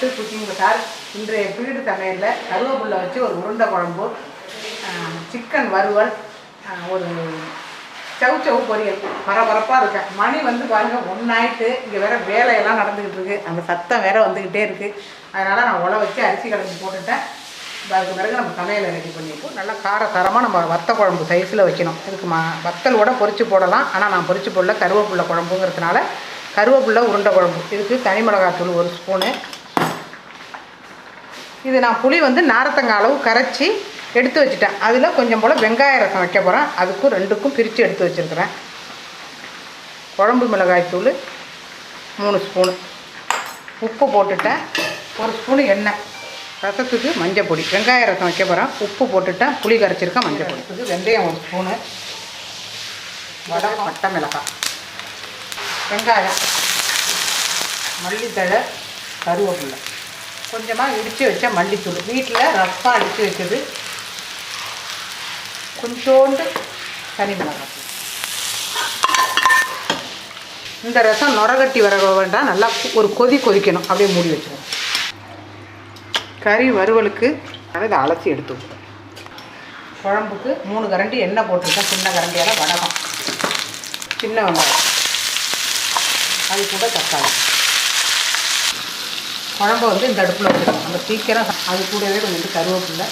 Welcome cooking sir இன்றைய பீடு சமையலில் கருவேப்பிலை வச்சு ஒரு உருண்டை குழம்பு சிக்கன் வறுவல் ஒரு சவு சவு பொரியல். பரபரப்பாக இருக்கேன் மணி வந்து பாருங்கள் ஒன்றாயிட்டு இங்கே வேறு வேலையெல்லாம் நடந்துக்கிட்டு இருக்குது அந்த சத்தம் வேற வந்துக்கிட்டே இருக்குது அதனால் நான் உழ வச்சு அரிசி கலந்து போட்டுட்டேன். அதுக்கு பிறகு நம்ம சமையலை ரெடி பண்ணிப்போம். நல்லா காரசாரமாக நம்ம வத்த குழம்பு சைஸில் வைக்கணும். இதுக்கு மா வத்தலோட பொறிச்சு போடலாம். ஆனால் நான் பொறிச்சு போடல. கருவேப்பிலை குழம்புங்கிறதுனால கருவேப்பிலை உருண்டை குழம்பு. இதுக்கு தனி மிளகாத்தூள் ஒரு ஸ்பூனு இது நான் புளி வந்து நாரத்தங்காய் அளவு கரைச்சி எடுத்து வச்சுட்டேன். அதில் கொஞ்சம் போல் வெங்காய ரசம் வைக்க போகிறேன் அதுக்கும் ரெண்டுக்கும் பிரித்து எடுத்து வச்சுருக்கிறேன். குழம்பு மிளகாய்த்தூள் மூணு ஸ்பூனு. உப்பு போட்டுட்டேன். ஒரு ஸ்பூனு எண்ணெய். ரசத்துக்கு மஞ்சள் பொடி வெங்காய ரசம் வைக்க போகிறேன் உப்பு போட்டுட்டேன். புளி கரைச்சிருக்கேன் மஞ்சள் பொடி வெந்தயம் ஒரு ஸ்பூனு. வடை பட்டை மிளகாய். வெங்காயம். மல்லித்தழை கருவேப்பில்லை கொஞ்சமாக இடித்து வச்ச மல்லித்தூள். வீட்டில் ரஃப்பாக அடித்து வச்சது கொஞ்சோண்டு தனி மிளகாய் இந்த ரசம் நுரகட்டி வர வேண்டாம். நல்லா ஒரு கொதி கொதிக்கணும். அப்படியே மூடி வச்சுருவோம். கறி வறுவலுக்கு அதை இதை அலசி எடுத்து குழம்புக்கு மூணு கரண்டி எண்ணெய் போட்டிருக்கேன். சின்ன கரண்டியால் வடகம். சின்ன வெங்காயம். அது கூட தக்காளி. குழம்ப வந்து இந்த அடுப்பில் வச்சுருக்கோம் நம்ம சீக்கிரம் அது கூடவே கொஞ்சம் கருவேப்பில்லை.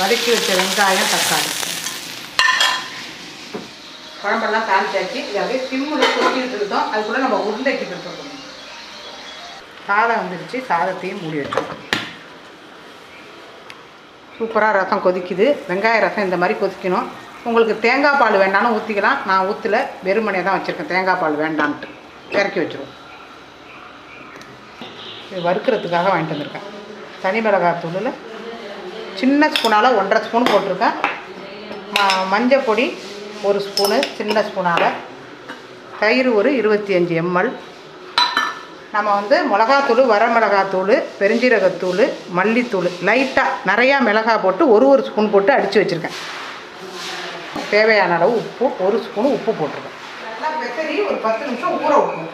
வதக்கி வச்ச வெங்காயம் தக்காளி. குழம்பெல்லாம் தாளிச்சாச்சு. இது அப்படியே சிம்மில் கொட்டிட்டு இருந்தோம் அது கூட நம்ம உருண்டைக்கு இருக்கணும் சாதம் வந்துருச்சு. சாதத்தையும் மூடி வச்சிருக்கோம் சூப்பராக ரசம் கொதிக்குது. வெங்காய ரசம் இந்த மாதிரி கொதிக்கணும். உங்களுக்கு தேங்காய் பால் வேண்டாம்னு ஊற்றிக்கலாம் நான் ஊற்றல வெறுமனே தான் வச்சுருக்கேன். தேங்காய் பால் வேண்டான்ட்டு. இறக்கி வச்சுருவோம். இது வறுக்கிறதுக்காக வாங்கிட்டு வந்திருக்கேன். தனி மிளகாய் தூளில் சின்ன ஸ்பூனால் ஒன்றரை ஸ்பூன் போட்டிருக்கேன். ம மஞ்சள் பொடி ஒரு ஸ்பூனு சின்ன ஸ்பூனால். தயிர் ஒரு இருபத்தி அஞ்சு எம்எல். நம்ம வந்து மிளகாத்தூள் வர மிளகாத்தூள் பெருஞ்சீரகத்தூள் மல்லித்தூள் லைட்டாக நிறையா மிளகாய் போட்டு ஒரு ஒரு ஸ்பூன் போட்டு அடித்து வச்சுருக்கேன். தேவையான அளவு உப்பு ஒரு ஸ்பூன் உப்பு போட்டிருக்கேன். நல்லா பெசரி ஒரு பத்து நிமிஷம் ஊற விடணும்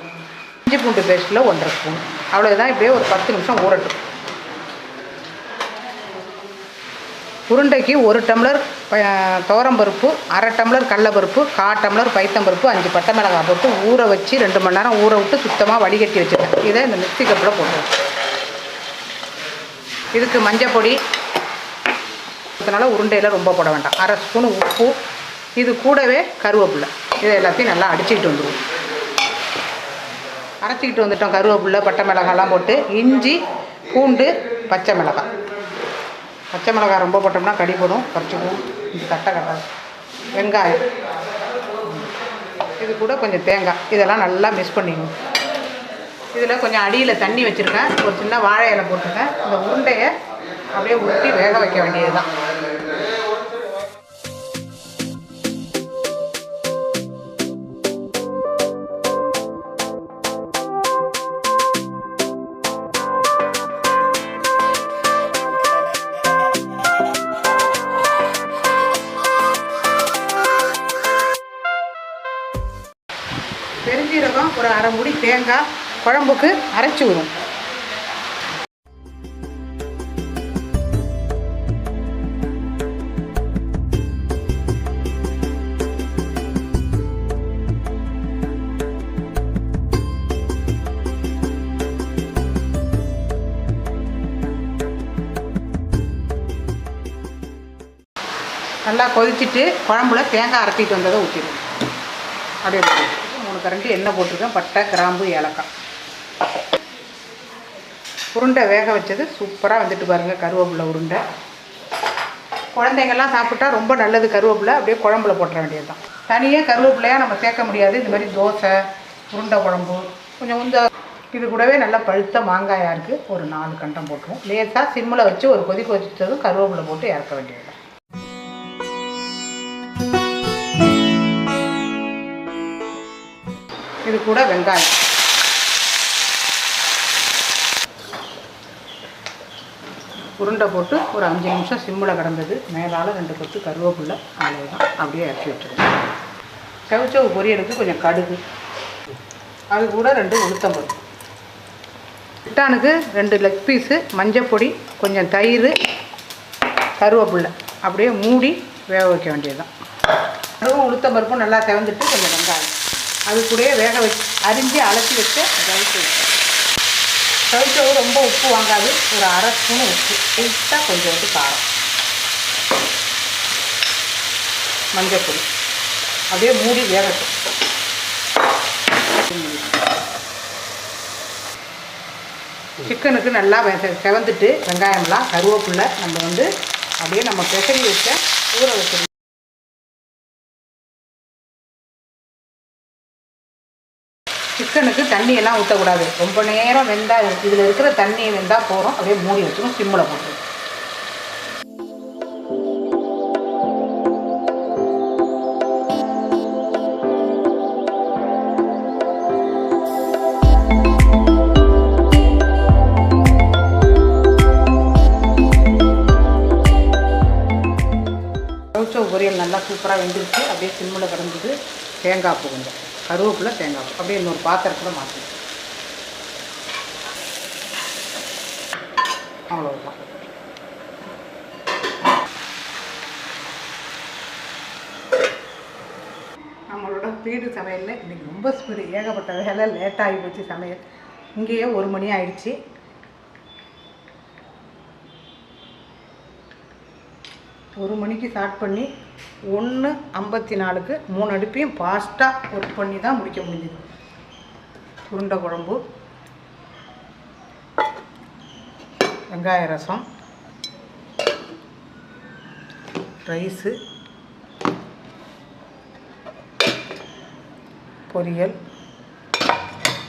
இஞ்சி பூண்டு பேஸ்ட்டில் ஒன்றரை ஸ்பூன். அவ்வளோதான் இப்படியே ஒரு பத்து நிமிஷம் ஊறட்டும். உருண்டைக்கு ஒரு டம்ளர் ப- துவரம்பருப்பு அரை டம்ளர் கடலப்பருப்பு கா டம்ளர் பைத்தம்பருப்பு அஞ்சு பட்டை மிளகாய் போட்டு ஊற வச்சு ரெண்டு மணி நேரம் ஊற விட்டு சுத்தமாக வடிகட்டி வச்சுருக்கேன் இதை இந்த மிக்சி கப்பில் போட்டுருவேன் இதுக்கு மஞ்சள் பொடி. அதனால் உருண்டையில் ரொம்ப போட வேண்டாம். அரை ஸ்பூன் உப்பு இது கூடவே கருவேப்பில்லை இதை எல்லாத்தையும் நல்லா அடிச்சுக்கிட்டு வந்துடுவோம் அரைச்சிக்கிட்டு வந்துட்டோம் கருவேப்பில்லை பட்டை மிளகாலாம் போட்டு. இஞ்சி பூண்டு பச்சை மிளகாய். பச்சை மிளகாய் ரொம்ப போட்டோம்னா கடி போடும் குறைச்சிக்குவோம் இந்த தட்டை கட்டாது வெங்காயம். இது கூட கொஞ்சம் தேங்காய். இதெல்லாம் நல்லா மிக்ஸ் பண்ணிக்கணும். இதில் கொஞ்சம் அடியில் தண்ணி வச்சுருக்கேன். ஒரு சின்ன வாழை இலை போட்டிருக்கேன். இந்த உருண்டையை அப்படியே உருட்டி வேக வைக்க வேண்டியது தான் ஒரு அரை முடி தேங்காய் குழம்புக்கு அரைச்சி விடும். நல்லா கொதிச்சிட்டு குழம்புல தேங்காய் அரைச்சிட்டு வந்ததை ஊற்றிடுவோம் அப்படியே கரண்டி எண்ணெய் போட்டிருக்கேன். பட்டை கிராம்பு ஏலக்காய். உருண்டை வேக வச்சது சூப்பராக வந்துட்டு பாருங்கள் கருவேப்பிலை உருண்டை. குழந்தைங்கள்லாம் சாப்பிட்டா ரொம்ப நல்லது கருவேப்பிலை. அப்படியே குழம்புல போட்டுற வேண்டியது தான் தனியாக கருவேப்பிலையாக நம்ம சேர்க்க முடியாது. இந்த மாதிரி தோசை உருண்டை குழம்பு கொஞ்சம் உந்த இது கூடவே நல்லா பழுத்த மாங்காயாக இருக்குது ஒரு நாலு கண்டம் போட்டுருவோம். லேசாக சிம்மில் வச்சு ஒரு கொதி கொதிச்சதும் கருவேப்பிலை போட்டு இறக்க வேண்டியது இது கூட வெங்காயம். உருண்டை போட்டு ஒரு அஞ்சு நிமிஷம் சிம்மில் கிடந்தது. மேலால் ரெண்டு கொத்து கருவேப்பில்லை அவ்வளோதான் அப்படியே இறக்கி வச்சுருக்கோம் சவுச்சவு பொரியலுக்கு கொஞ்சம் கடுகு. அது கூட ரெண்டு உளுத்தம்பருப்பு. மட்டானுக்கு ரெண்டு லெக் பீஸு மஞ்சப்பொடி கொஞ்சம் தயிர் கருவேப்பில்லை அப்படியே மூடி வேக வைக்க வேண்டியதுதான். அதுவும் உளுத்தம்பருப்பும் நல்லா செவந்துட்டு கொஞ்சம் வெங்காயம். அது கூடயே வேக வச்சு அரிஞ்சு அலசி வச்ச கவுச்சு கவுச்சவு ரொம்ப உப்பு வாங்காது ஒரு அரை ஸ்பூன் உப்பு. லைட்டாக கொஞ்சோண்டு காரம். மஞ்சப்பொடி அப்படியே மூடி வேகட்டும் சிக்கனுக்கு நல்லா வெ- செவந்துட்டு வெங்காயம்லாம் கருவேப்பில்லை நம்ம வந்து அப்படியே நம்ம பெசரி வச்ச ஊற வச்சிருக்கோம் சிக்கனுக்கு தண்ணியெல்லாம் ஊற்றக்கூடாது ரொம்ப நேரம் வெந்தால் இதில் இருக்கிற தண்ணியை வெந்தால் போகிறோம் அப்படியே மூடி வச்சுக்கணும் சிம்மில் போட்டு. பொரியல் நல்லா சூப்பராக வெந்துருச்சு. அப்படியே சிம்மில் கிடந்தது தேங்காய் பூ கொஞ்சம். கருவேப்பிலை தேங்காய் அப்படியே இன்னொரு பாத்திரத்தில் மாற்றணும் அவ்வளோதான் நம்மளோட ஸ்பீடு சமையலில் இன்றைக்கி ரொம்ப ஸ்பீடு ஏகப்பட்ட வேலை லேட்டாகி போச்சு சமையல். இங்கேயே ஒரு மணி ஆயிடுச்சு. ஒரு மணிக்கு ஸ்டார்ட் பண்ணி ஒன்று ஐம்பத்தி நாலுக்கு மூணு அடுப்பையும் ஃபாஸ்ட்டாக ஒர்க் பண்ணி தான் முடிக்க முடிஞ்சுது. உருண்டை குழம்பு வெங்காய ரசம் ரைஸு பொரியல்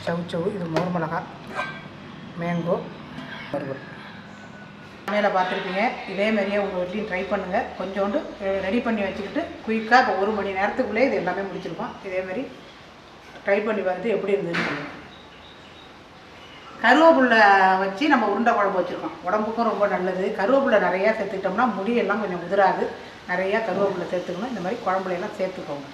சவுச்சவு இது மோர் மிளகா மேங்கோ வறுவல் சமையலை பார்த்துருப்பீங்க. இதே மாதிரியே உங்கள் வீட்லையும் ட்ரை பண்ணுங்கள் கொஞ்சோண்டு ரெடி பண்ணி வச்சுக்கிட்டு குயிக்காக இப்போ ஒரு மணி நேரத்துக்குள்ளே இது எல்லாமே முடிச்சிருக்கோம். இதே மாதிரி ட்ரை பண்ணி பார்த்துட்டு எப்படி இருந்ததுன்னு சொல்லுங்கள் கருவேப்பிலை வச்சு நம்ம உருண்டை குழம்பு வச்சுருக்கோம். உடம்புக்கும் ரொம்ப நல்லது. கருவேப்பிலை நிறையா சேர்த்துக்கிட்டோம்னா முடியெல்லாம் கொஞ்சம் உதிராது. நிறையா கருவேப்பிலை சேர்த்துக்கணும். இந்த மாதிரி குழம்புல எல்லாம் சேர்த்துக்கோங்க.